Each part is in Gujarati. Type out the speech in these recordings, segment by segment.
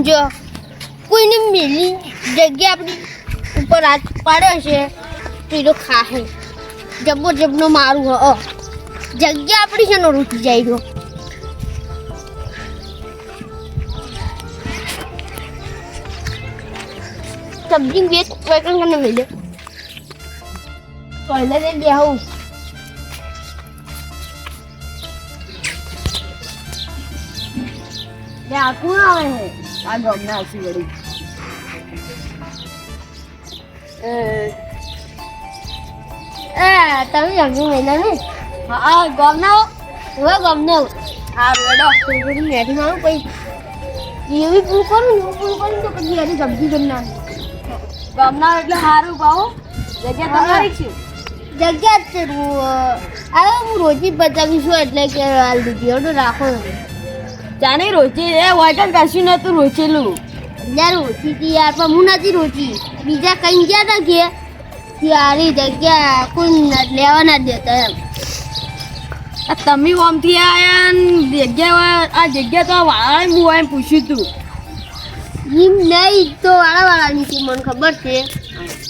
જો, કોઈને મેલી જગ્યા આપણી ઉપર હાથ પાડ્યો છે, તો એ તો ખાહે. જબ્બો જબનો મારું, હ જગ્યા આપણી છે નો રૂટી જાય ગયો સબ્જી વેચ વેકણ કને મેલે પહેલે દે બેહું. લે, આ આવે? આ ગામના હસી વળી. એ તમે જમ્યું મેલા ને? હા ગામના હવે ગામના આ રેડો. થોડી મેઠી મારું પછી એવી પૂરું કરું ને પૂરું કરું તો પછી એની સબ્જી કરી નાખું ગામના એટલે સારું પાહો જગ્યા તમારી છે? જગ્યા જ છે હવે હું રોજી બતાવીશું એટલે કે હાલ દીધી રાખો. જાણે રોચી એ વાટન કશું નતું રોચેલું યાર રોચી હતી યાર પણ હું નથી રોચી બીજા કઈ ગયા હતા કે ત્યારે જગ્યા કોઈ લેવા ના દેતા એમ. આ તમે ઓમથી આયા જગ્યા આ જગ્યા તો વાળા હું એમ પૂછ્યું તું. એમ નહીં તો વાળા વાળાની છે મને ખબર છે.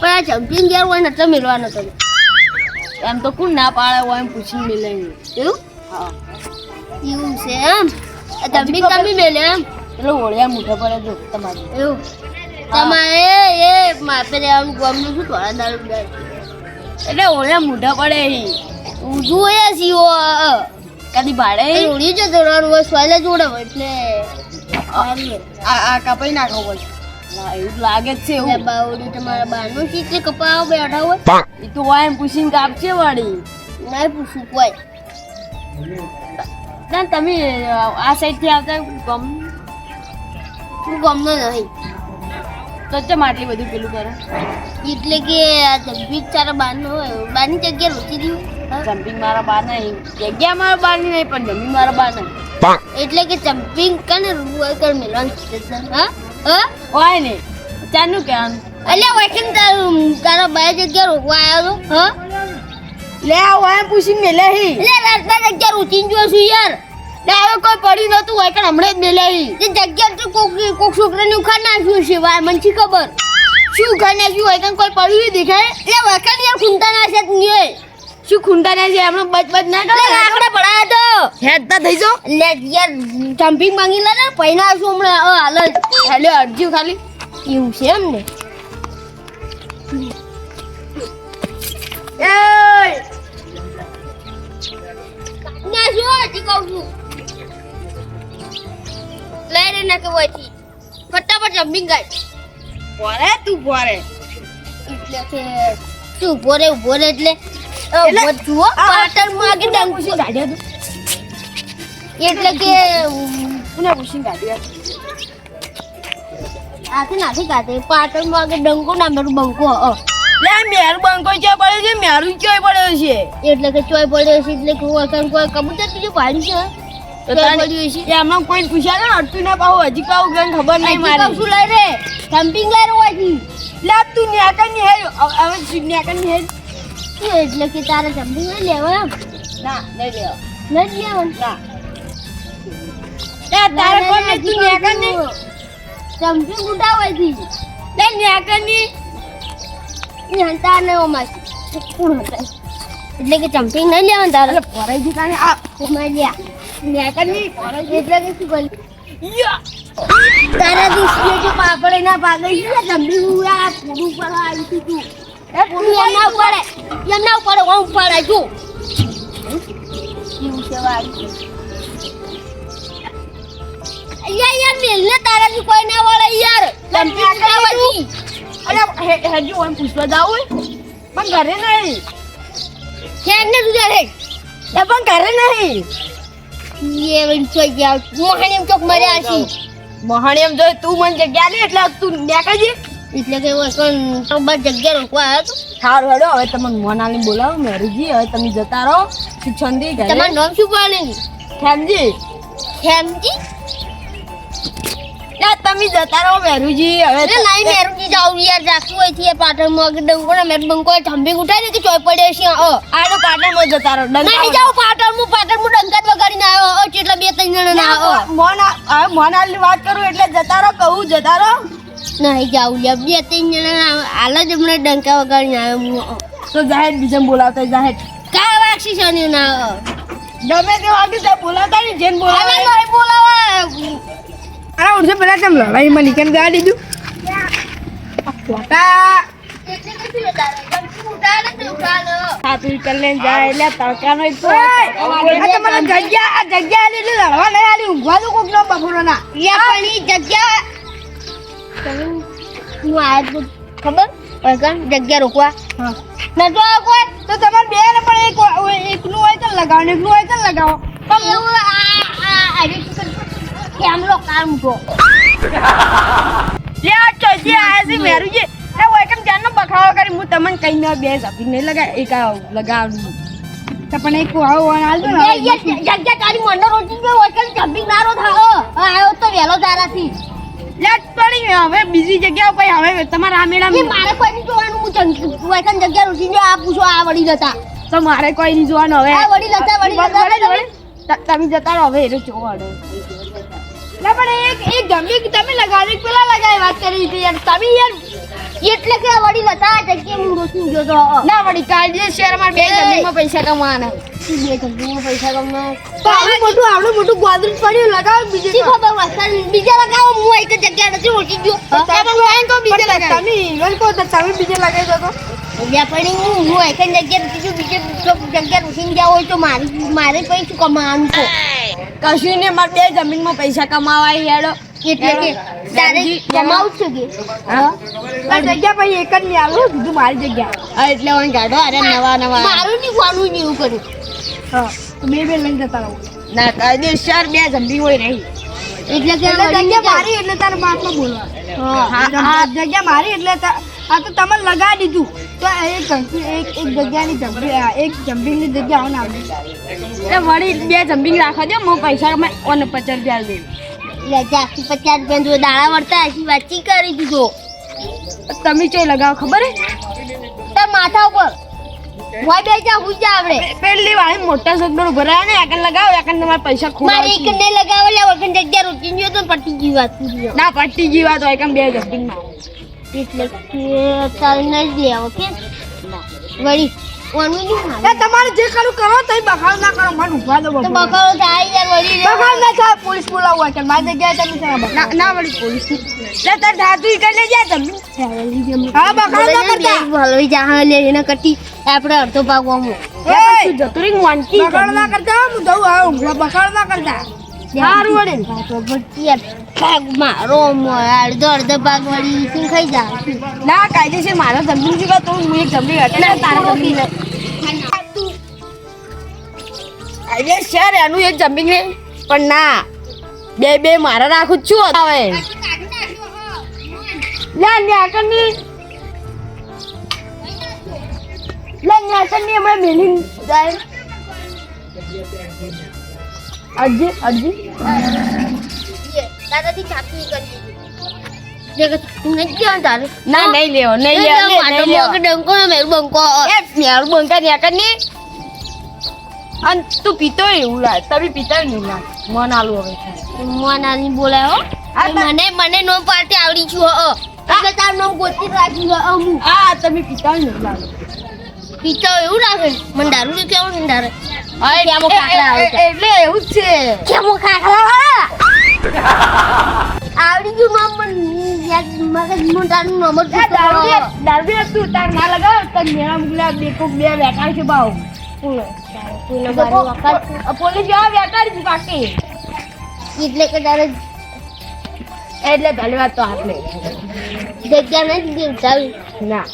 પણ આ જમ્પિંગ ગયા હોય નતો મેળવાનો તમે એમ તો કોણ ના પાડે હોય એમ પૂછીને મેળવ્યું એવું? હા. એવું છે એમ? તમે મેલે એમ? પેલો ઓળિયા મૂઠા પડે જો તમારી. એવું? તમારે એ માપે રહેવાનું ગમનું શું થોડા દારૂ દારૂ એટલે ઓળિયા મૂઠા પડે ઈ. એ સીઓ કદી ભાડે ઓળી જતો રહેવાનું હોય સોયલે જોડે એટલે આ આ કપાઈ નાખો હોય. એવું લાગે જ છે એટલે એવું બાવડી તમારા બારનું શીખે કપાવા બેઠા હોય? એ તો હોય એમ પૂછીને કાપશે વાળી. ના પૂછું કોઈ. ના તમે આ સાઈડથી આવતા ગમ હું ગમનો નહીં તો ચમ આટલી બધું પેલું કરે. એટલે કે આ જમ્પિંગ તારા બારનો હોય બારની જગ્યા રોચી દઉં? જમ્પિંગ મારા બાર નહીં. જગ્યા મારા બા નહીં પણ જમ્પિંગ મારા બાર નહીં. એટલે કે જમ્પિંગ કને રૂવા કર મેલવાનું છે હા? હા? હોય ને. ચાનું કહેવાનું. અલ્યા વૈકન તારું તારા બાય જગ્યા રોકવા આવ્યો તો? હા? લે આ વાય એમ પૂછીને મેલે હી. એટલે રાતના જગ્યા રોચીને જોશું યાર. હવે કોઈ પડી નતું હોય કે હમણાં જ મેલાઈ. જે જગ્યા તો કોક કોક છોકરાને ઉખાડ નાખ્યું છે વાય મને શી ખબર? શું ઉખાડ નાખ્યું હોય? કોઈ પડ્યું દેખાય? એટલે વખત યાર ખૂંટા છે તું શું ખૂંટા ના છે હમણાં બચ બચ ના કરે? આપણે પડાયા તો. હેડતા થઈ જો. લે યાર જમ્પિંગ માંગી લે ને પૈના શું હમણાં. હાલ જ. હેલે અરજી ખાલી. એવું છે એમ ને? ના શું હજી કહું છું. લઈ રે ના કે ફટાફટ જમ્પિંગ ગાય. ભોરે તું ભોરે. એટલે કે તું ઊભો રે ઊભો રે એટલે જુઓ પાટણ આગળ ડંક પૂછી એટલે કે મને પૂછી કાઢ્યા આથી નાથી કાઢે. પાટણમાં આગળ ડંકો ના મારું બંકો અ. લે મેર બંકો ક્યાં પડે છે? મેરું ચોય પડ્યો છે? એટલે કે ચોય પડ્યો છે એટલે કે હું કોઈ કબૂતર બીજું પાડ્યું છે. તો ચોય તારે પડ્યું છે. એ હમણાં કોઈ પૂછ્યા ને અડતું ના પાહો હજી ખબર નહીં લઈ રે? લઈ રહ્યો હજી ની હવે ની એટલે કે તારે લઈ લેવા એમ? ના નહીં લેવા. નથી લેવાનું ના. લે તારે કોણ નહીં તું ન્યાકરની. જમ્પિંગ ઉઠાવવાથી લે ન્યાકરની. હંતા ને ઓમાં કોણ હતા એટલે કે જમ્પિંગ નહીં લેવાનું તારે? પોરાઈ દી કાને આ. ઓમાં લ્યા. તારા દુશ્મન જો પાપડે ના છે કોઈ ના વળે યાર ઉડાવવાથી અરે હે- હેજી પૂછવા જાવું પણ ઘરે નહીં ખેંચને તું રે એ પણ ઘરે નહીં. મોહણીમ ચોક મર્યા છી મોહણીમ જોઈ તું મને જગ્યા લે એટલે તું નેકા એટલે કે વસન તો બસ જગ્યા રોકવા આવ્યો તો સારું હવે તમને મોનાલી બોલાવો મેરીજી હવે તમે જતા રહો. શિક્ષણ દી તમારું નામ શું પાડે? ખેમજી ખેમજી યાર તમે જતા રહો મેરુજી. હવે અરે નહીં મેરુજી જાવ યાર રાખવું હોય છે પાટણમાં કે ડંકો ને મેર બંકો જંબી ઉઠાઈ કે ચોય પડે છે અ આડો પાટણમાં જતા રહો ડંકા નહીં જાવ પાટણમાં પાટણમાં ડંકા વગાડી ના આવ્યો અ કેટલા બે ત્રણ જણા ના અ મોન આ- મોન વાત કરું એટલે જતા રહો કહું જતા રહો. નહીં જાવ લ્યા બે ત્રણ જણા ના હાલ જ હમણાં ડંકા વગાડીને આવ્યો તો જાહેર બીજા બોલાવતા જાહેર. કા વાક્ષી છે ને ના ગમે તે વાગે ને જેને બોલાવા. અરે ઉઠશે પેલા તેમ. લડાઈમાં નીકળ ગયા દીધું તો ખબર? જગ્યા રોકવા. નતો કોઈ તો તમારે બે ને પણ એક નું એકનું હોય તો લગાવો ને એકનું હોય તો લગાવો. પણ કેમલો કાર લે આ ચોથી આયા છે મેરુજી એ હોય કેમ જાનનો બખાડો કરી? હું તમને કઈ ના બે સાપી નહીં લગા એક આ લગાવનું તો પણ એક આવો હાલ દો એ જગ્યા તારી મંડળ રોજી ગયો હોય કે જમ્પિંગ નારો થાઓ? આવ્યો તો વેલો તારાથી. લે પડી હવે બીજી જગ્યા ઉપર હવે તમારા આ મેળા મારે કોઈ નહીં જોવાનું હું જંગ- જગ્યા રોજી ગયો આ પૂછો આ વળી જતા. તો મારે કોઈ નહીં જોવાનું હવે. આ વળી જતા વળી. તમે જતા હવે એને જોવાનો. ના પણ એક એક ગમી તમે લગાવી પેલા લગાવી વાત કરી હતી યાર? તમે યાર એટલે કે વડી હતા જગ્યા હું રોજી ગયો તો ના ના કાલે શેર શહેરમાં બે જમીનમાં પૈસા કમાવાના. બે જગ્યામાં પૈસા કમાય તો આવડું મોટું આવડું મોટું ગોદરું પડ્યું લગાવો બીજે શી ખબર વરસાદ? બીજા લગાવો હું એક જ જગ્યા નથી ઉઠી ગયો. તમે હોય તો બીજે લગાવી. તમે ઈવન કહો તો તમે બીજે લગાવી દો તો ત્યાં હું હું એક જ જગ્યા નથી બીજે જગ્યા રૂસીને ગયા હોય તો મારી મારે કઈ શું કમાવાનું છે? કશું ને મારે બે જમીનમાં પૈસા કમાવા હેડો. એટલે કે તારે કમાવું છું કે? આ જગ્યા પછી એક જ નહીં આલું બીજું મારી જગ્યા. એટલે હું ગાડો અરે નવા નવા. મારું નહીં વાળું નહીં એવું કર્યું હા. બે બે લઈને જતા રહું. ના કાયદેસર બે જમી હોય નહીં. એટલે કે જગ્યા મારી એટલે તારે બાપમાં બોલવા હા જગ્યા મારી એટલે આ તો તમે લગાવી દીધું. તો એક જંપી એક એક જગ્યાની જંપી એક જંપિંગની જગ્યા આવું આવી એ વળી બે જંપિંગ રાખવા દો હું પૈસા મેં ઓને પચાસ રૂપિયા દે લે જાસી પચાસ રૂપિયા જો દાડા વળતા હજી વાંચી કરી દીધો. તમે ચો લગાવો ખબર હે? તાર માથા ઉપર. હોય બે જા હું જા આપણે પેલી વાળી મોટા સગડો ભરાયા ને આગળ લગાવો આગળ તમારે પૈસા મારે એક ને લગાવો લે વગર જગ્યા રોટી ગયો તો પટી ગઈ વાત ના પટી ગઈ વાત તો એકમ બે જંપિંગમાં એટલે કે તારે નહીં દે વળી ઓનું નહીં એ મારે તમારે જે કરું કરો તો બખાડ ના કરો મને ઊભા દો તો બપોરે. થાય યાર વળી રે. ના થાય પોલીસ બોલાવવા કે મારી જગ્યાએ તમે છે ના ના વળી પોલીસ લે તાર ધાતુ ઈ કરી લેજે જમીન હા બખાડ ના કરતા. હલવી જા લે એને કટી આપણે અડધો ભાગ વામો એ જતુરી મોંટી બખાડ ના કરતા હું ના કરતા. સારું વળી ભાગ મારો મોય અડધો અડધો ભાગ વળી સિંગ ખાઈ જા. ના કાયદેસર મારો જમીન છે તો હું એક જમીન હતી ના, તારા તારો આજે શેર એનું એક જમીન પણ ના બે બે મારા રાખું છું હવે. લે ન્યાકરની લે ન્યાકરની હમણાં મેલી જાય. અરજી અરજી દાદાથી ચાપી કરી ના નહીં લેવો નહીં લેવો ડંકો ને મેરું બંકો. મેળ બંકા ન્યાકરની અને તું પીતો એવું લાગ તમે પીતા નહીં લાગ મન આલુ હવે મોનાની બોલાયો મને મને નો પાર્ટી આવડી છું એટલે તાર ગોતી આ તમે પીતા નહીં લાગ પીતો એવું લાગે મને દારૂ ને કેવું ને તારે? હા, કેમો ખાખરા આવે છે. એટલે એવું જ છે. કેમો ખાખરા આવડી ગયું મામ પણ યાર મગજ મોટાનું નામ જ દારૂ દારૂ તું તાર ના લગાવ મુગલા બે કોક બે બેઠા છે બાવ. પોલીસ જેવા બેઠા જ બાકી. એટલે કે તારે એટલે પહેલી વાત તો લે જગ્યા નથી દેવતાવી ના.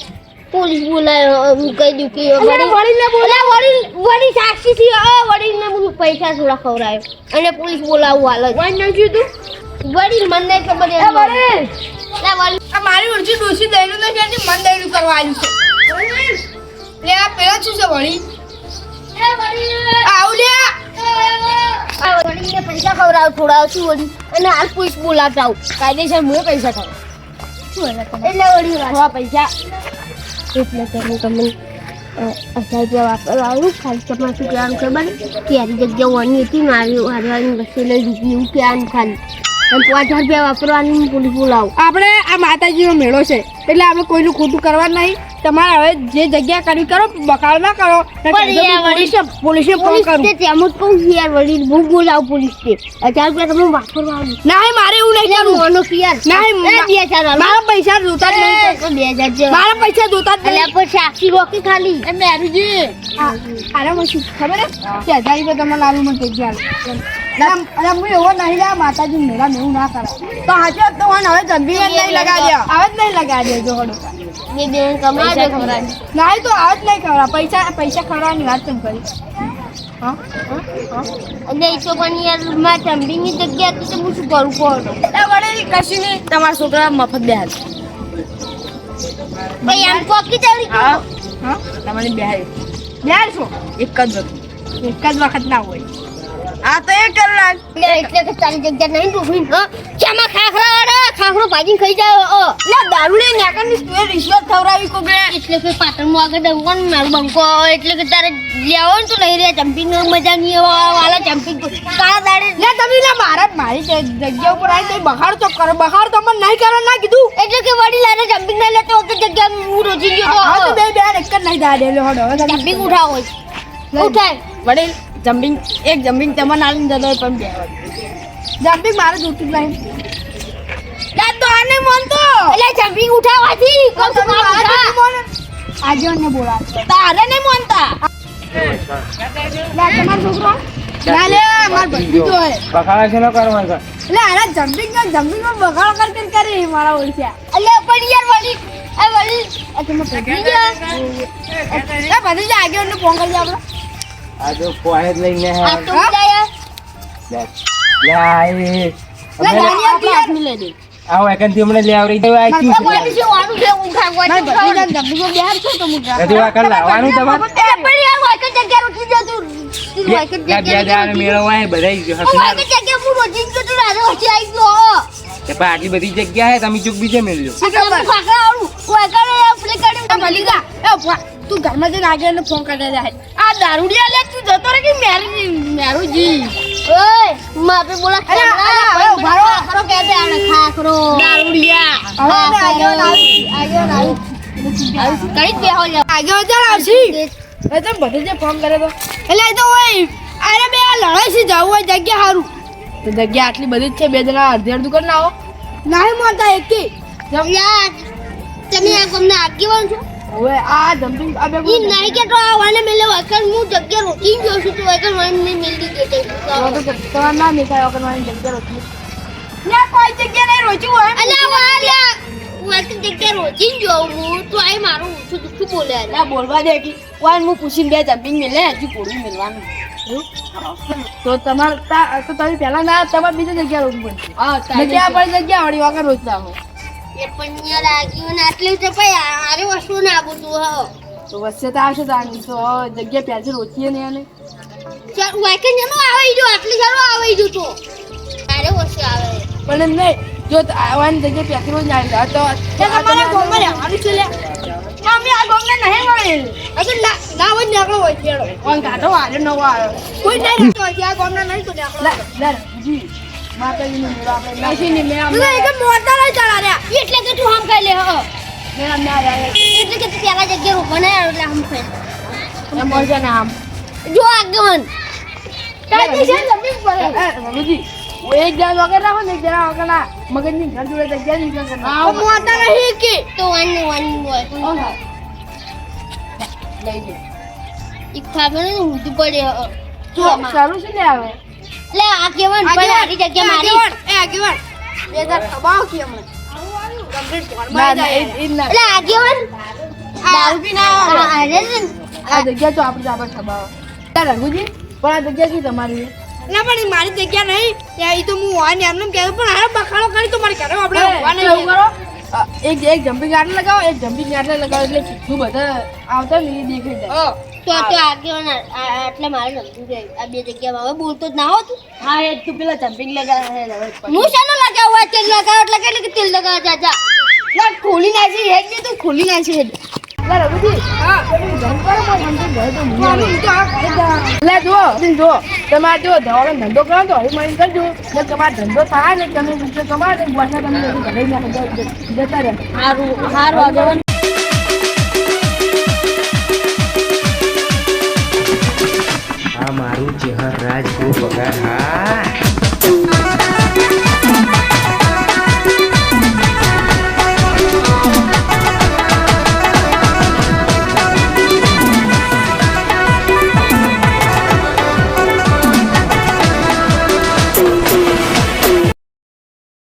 પોલીસ બોલાયો હું કહી દઉં કે વડીલને બોલા વડીલ વડીલ સાક્ષી થી વડીલને બધું પૈસા થોડા ખવડાયો અને પોલીસ બોલાવું હાલ નથી તું? વડીલ મને ખબર એ વડીલ! લા વડીલ. મારી ઉર્જી ડોસી દઈનું નથી આની મન દઈનું કરવા આવ્યું છે. લે આ પેલો શું છે વડીલ? આવ લે વડીલ. વડીલને પૈસા ખવડાવ થોડા શું વળી અને હાલ પોલીસ બોલાવતા આવું. કાયદેસર મુએ પૈસા ખાવ શું એટલે વળી વાત પૈસા. એટલે તમે તમને હજાર રૂપિયા વાપરવા ખાલી તમારે શું કહેવાનું ખબર? ત્યારે જગ્યા ઓની હતી મારી હારવાની વસ્તુ લઈ લીધી એવું કહેવાનું ખાલી. અને પાંચ હજાર રૂપિયા વાપરવાની પૂરી બોલાવું આપણે આ માતાજીનો મેળો છે એટલે આપણે કોઈનું ખોટું કરવાનું નહીં. તમારે હવે જે જગ્યા કરવી કરો બકાળ ના કરો. પોલીસે પોલીસે ફોન કરું. તે તેમ જ કહું યાર વળી બહુ બોલાવું પોલીસ તે હજાર રૂપિયા તમે વાપરવા ના મારે એવું નહીં કરવું મોનો પિયર. ના, બે હજાર મારા પૈસા જોતા જ નહીં. બે હજાર જેવા. મારા પૈસા જોતા જ નહીં. પણ સાક્ષી રોકી ખાલી. એ મેરુજી. આરામ શું ખબર હે હજાર રૂપિયા તમારે લાલુ મને જગ્યા અરે હું એવો નહીં લા માતાજી મેળા એવું ના કરાય. તો હાજર તો હું હવે જંબી નહીં લગાડ્યા. હવે જ નહીં લગાડ્યો જો હડો. બે બેન કમાય પૈસા ખવડાવી. ના તો આવ જ નહીં ખવડા પૈસા પૈસા ખવડાવવાની વાત કેમ કરી? તો તો નહીં. તમારા છોકરા મફત હા? તમારી છો એક જ વખત. એક જ વખત ના હોય. આ તો એક કલાક. એટલે કે તારી જગ્યા નહીં ડૂબી ચામાં ખાખરા વાળા ખાખરો ભાજીને ખાઈ જાય ઓ લે દારૂડી નેકરની તું રિશ્વત ખવડાવી કોકને. એટલે કે પાટણમાં આગળ દઉં મારું બંકો એટલે કે તારે લેવો ને તો લઈ રહ્યા ચંપિંગ મજા નહીં આવે વાલા જમ્પિંગ કાળા દાડે. લે તમે લે મારા મારી જગ્યા ઉપર આવી તો બહાર તો કરો. બહાર તો મને નહીં કરવા ના કીધું. એટલે કે વડી લાને જમ્પિંગ ના લેતો વખતે જગ્યા હું રોજી ગયો હા તો બે બે એક જ નહીં દાડે લે હડો તમે ઉઠાવો. ઉઠાય. વડીલ જમ્પિંગ એક જમ્પિંગ તમને આલીને જતો પણ બે. જમ્પિંગ મારે જોતું જ નહીં. દાદ તો આને મન તો. એટલે જમ્પિંગ ઉઠાવવાથી કોણ તમારે આજે ને બોલા તારે નહીં માનતા? લે તમારો છોકરો? ના લે માર ભત્રીજો હે બખાડા છે ન કરવા કર એટલે આના જમ્પિંગ ના જમ્પિંગમાં બખાડો કર કર કરે મારા ઓળખ્યા એટલે પણ યાર વળી એ વળી આ તમે પકડી ગયા એ ભત્રીજો આગળ ને ફોન કરજે આપણે આ તો પોહેજ લઈને હે આ તો જાય. લે લે આ લે ગાડી લે દે. આવો એકંથી હમણાં લે આવરી દેવા આ આઈ વાડી છે. વાડું છે? ઉઠાવવા ના ભત્રીજા ના માં બેહાર છો તો હું નથી આ કર લાવવાનું તમારે? પણ યાર વાયકલ જગ્યા રોકી દે તું. તું વાયકલ બે બે જગ્યા દાડા મેળવવા હે બધા હસના વાયકલ જગ્યા હું રોજી ગયો તું રાધો વચ્ચે આવી ગયો કે પણ આટલી બધી જગ્યા હે તમે ચૂક બીજે મેળજો. હું આવું. એ એ. તું ઘરમાં જઈને આગળ ને ફોન કરી જાય આ દારૂડિયા લે તું જતો રે કે મેરુજી મેરુજી ઓય માપે બોલા અરે, અરે, અરે, ઊભા રહો. દે આને ખાખરો? દારૂડિયા. આવી. આગળ આવી. કઈ બેહો લે આગળ ચાલ આવશી. એ તો બધે જે ફોન કરે તો. એટલે તો હોય અરે બે આ લડે છે જવું હોય જગ્યા સારું તો જગ્યા આટલી બધી જ છે બે જણા અડધી અડધું કરી નાખો નહીં માનતા એકી. યાર તમે આ ગમને આગેવાન છો? હવે આ જમ્પિંગ આ બે ઈ નહીં કે તો આ વાને મેલે વાકર હું જગ્યા રોકી ગયો છું તો વાકર વાને મેં મેલી દે દે તમારા નામ દેખાય વગર મારી જગ્યા રોકી ના કોઈ જગ્યા નહીં રોચું હોય. અલ્યા વાલ્યા વાકર જગ્યા રોકી ગયો હું. તો આય મારું ઓછું દુખું બોલે ના બોલવા દે કે વાન હું પૂછીને બે જમ્પિંગ મેલે હજુ કોડું મેલવાનું. તો તમારે તો તમે પહેલા ના તમારે બીજી જગ્યા રોકવું પડશે. જગ્યા પર જગ્યા વળી વગર રોજતા હો. એ પણ યાર આગેવાન આટલી તો ભાઈ આરે વસ્તુ ના બધું હા. તો વચ્ચે તો આવશે તો તો જગ્યા પહેરથી રોકીએ ને એને. ચાલ વાકર જનો આવે જો આટલી ચાલો આવે જો તો. આરે વસ્તુ આવે. પણ એમ નહીં જો આવવાની જગ્યા પહેરથી રોજ આવી તો તમારે ગોમમાં રહેવાનું છે લે. અમે આ ગોમને નહીં મળેલ અગર ના ના હોય નીકળો હોય છેડો ઓન કાઢો આરે નવો આવ્યો. કોઈ નહીં હોય આ ગોમને નહીં તો નીકળો લે લે જી. માતાજીનો મેળો આપણે નાસી ને એક મોટા લઈ ચાલા રે એટલે કે તું હમ ખાઈ લે હ. મેં ના રે એટલે કે તું પેલા જગ્યા રોકવા નહીં એટલે હમ ખાઈ એ મળશે ને આમ. જો આગેવાન કાંઈ છે જમીન પર એ હું એક જણા વગર રાખો ને એક જણા વગર ના મગજની ઘર જોડે જગ્યા નહીં કરશે આ મોટા નહીં કે. તો વાન વાન હોય લઈ લે ઈ ખાબર ને ઊંધું પડે સારું છે ને આવે લે આગેવાન પણ આરી જગ્યા મારી? એ આગેવાન બે હજાર ખબાવ કે હમણાં ના ના એ એ ના. એટલે આગેવાન દારૂ પી ના આ અરે આ જગ્યા તો આપણે આપણે ખબાવ ત્યાં રઘુજી પણ આ જગ્યા શું તમારી? ના પણ એ મારી જગ્યા નહીં. ત્યાં એ તો હું વાન એમને કહેતો પણ હારે બખાડો કરી તો મારે ઘરે આપણે ઊભા નહીં કરો. એક એક જમ્પિંગ આટલે લગાવો એક જમ્પિંગ આટલે લગાવો એટલે સીધું બધા આવતા ને એ દેખાઈ જાય. તો તો તો આગેવાન આ- આ- આટલે મારે સમજી જાય આ બે જગ્યામાં હવે બોલતો જ ના હોત હા એ તું પેલા જમ્પિંગ લગાવે હું શાનો લગાવું? આ તેલ લગાવો એટલે કેટલી કે તેલ લગાવો? જા જા. લા ખોલી નાખી હેડ ને તું ખોલી નાખી હેડ. તમારે જો ધવાળો ધંધો કરો તો મને કરજો. ને તમારો ધંધો થાય ને તમે રૂપિયા કમાવો ને પાછા તમે જતા રહે. સારું સારું આગેવાન મારું ચેહર રાજગુરુ પગાર હા.